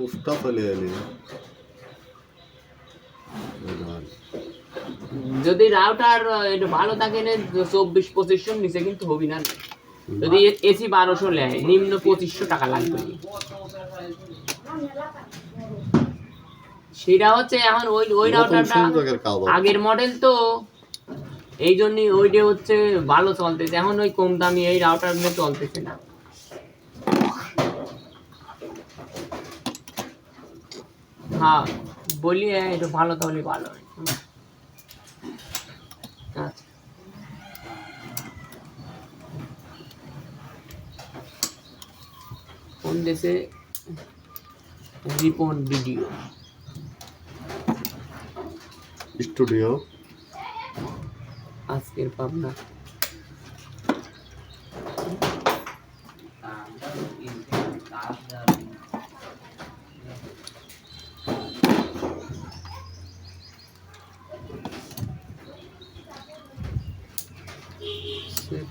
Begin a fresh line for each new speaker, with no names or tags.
মুস্তাফলি আলী
যদি রাউটার একটু ভালো থাকে চব্বিশ পঁচিশশোর নিচে কিন্তু হবি না। যদি এসি বারোশো নেয় নিম্ন পঁচিশশো টাকা লাগবে। সেটা হচ্ছে এখন ওই ওই রাউটারটা আগের মডেল তো। এই জন্যই ওইটা হচ্ছে ভালো চলতেছে। এখন ওই কম দামি এই রাউটারগুলো চলতেছে না। হ্যাঁ বলি হ্যাঁ, একটু ভালো তাহলে ভালো। আচ্ছা। কোন দেশে রিপন ভিডিও?
স্টুডিও।
আজকের পাবনা। Set.